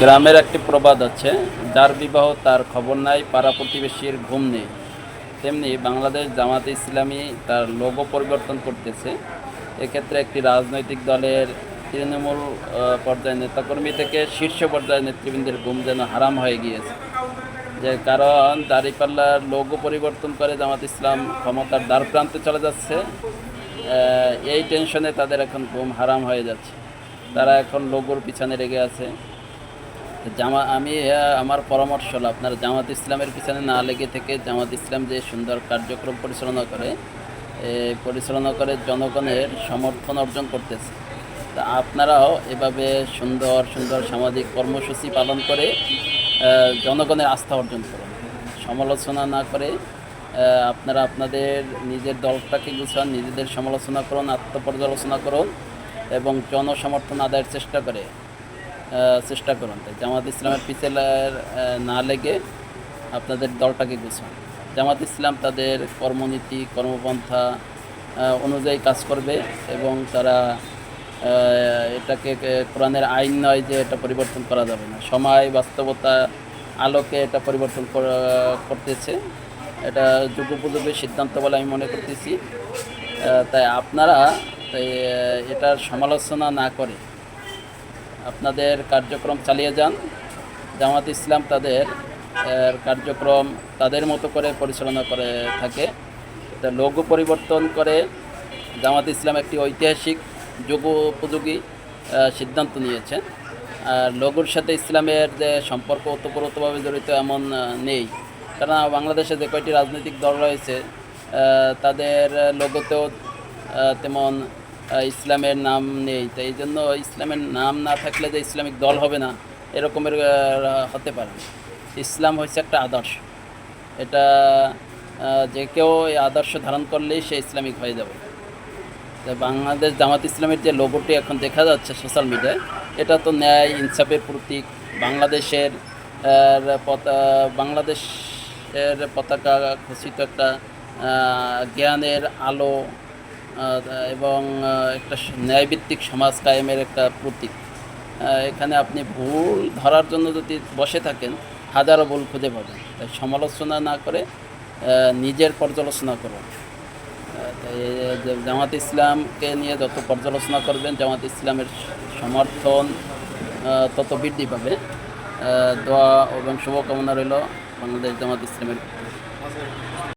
গ্রামের একটি প্রবাদ আছে, যার বিবাহ তার খবর নাই, পাড়া প্রতিবেশীর ঘুম নেই। তেমনি বাংলাদেশ জামাতে ইসলামী তার লোগো পরিবর্তন করতেছে। এক্ষেত্রে একটি রাজনৈতিক দলের তৃণমূল পর্যায়ের নেতাকর্মী থেকে শীর্ষ পর্যায়ের নেতৃবৃন্দের ঘুম যেন হারাম হয়ে গিয়েছে। যে কারণ দাঁড়িপাল্লার লোগো পরিবর্তন করে জামাত ইসলাম ক্ষমতার দ্বার প্রান্তে চলে যাচ্ছে এই টেনশনে তাদের এখন ঘুম হারাম হয়ে যাচ্ছে। তারা এখন লোগোর পিছনে রেগে আছে। জামা, আমি আমার পরামর্শ হলো আপনার জামাত ইসলামের পিছনে না লেগে থেকে জামাত ইসলাম যে সুন্দর কার্যক্রম পরিচালনা করে পরিচালনা করে জনগণের সমর্থন অর্জন করতেছে। তা আপনারাও এভাবে সুন্দর সুন্দর সামাজিক কর্মসূচি পালন করে জনগণের আস্থা অর্জন করুন। সমালোচনা না করে আপনারা আপনাদের নিজের দলটাকে গুছান, নিজেদের সমালোচনা করুন, আত্মপর্যালোচনা করুন এবং জনসমর্থন আদায়ের চেষ্টা করে। চেষ্টা করুন। তাই জামাত ইসলামের পিছে না লেগে আপনাদের দলটাকে গুছান। জামাত ইসলাম তাদের কর্মনীতি কর্মপন্থা অনুযায়ী কাজ করবে এবং তারা এটাকে কোরআনের আইন নয় যে এটা পরিবর্তন করা যাবে না। সময় বাস্তবতা আলোকে এটা পরিবর্তন করা- করতেছে। এটা যুগোপযোগী সিদ্ধান্ত বলে আমি মনে করতেছি। তাই আপনারা তাই, এটার সমালোচনা না করে আপনাদের কার্যক্রম চালিয়ে যান। জামাত ইসলাম তাদের কার্যক্রম তাদের মতো করে পরিচালনা করে থাকে। তা লঘু পরিবর্তন করে জামাত ইসলাম একটি ঐতিহাসিক যোগ উপযোগী সিদ্ধান্ত নিয়েছেন আর লঘুর সাথে ইসলামের যে সম্পর্ক ওতপ্রোতভাবে জড়িত এমন নেই। কারণ বাংলাদেশে যে কয়টি রাজনৈতিক দল রয়েছে তাদের লোগোতেও আহ, তেমন ইসলামের নাম নেই। তো এই জন্য ইসলামের নাম না থাকলে যে ইসলামিক দল হবে না, এরকমের হতে পারে। ইসলাম হচ্ছে একটা আদর্শ। এটা যে কেউ এই আদর্শ ধারণ করলেই সে ইসলামিক হয়ে যাবে। বাংলাদেশ জামাত ইসলামের যে লোগোটি এখন দেখা যাচ্ছে সোশ্যাল মিডিয়ায়, এটা তো ন্যায়, ইনসাফের প্রতীক। বাংলাদেশের বাংলাদেশের পতাকা খচিত একটা জ্ঞানের আলো এবং একটা ন্যায়ভিত্তিক সমাজ কায়েমের একটা প্রতীক। এখানে আপনি ভুল ধরার জন্য যদি বসে থাকেন, হাজারো ভুল খুঁজে পাবেন। তাই সমালোচনা না করে নিজের পর্যালোচনা করুন। তাই জামাত ইসলামকে নিয়ে যত পর্যালোচনা করবেন, জামাত ইসলামের সমর্থন তত বৃদ্ধি পাবে। দোয়া এবং শুভকামনা রইল বাংলাদেশ জামাত ইসলামের।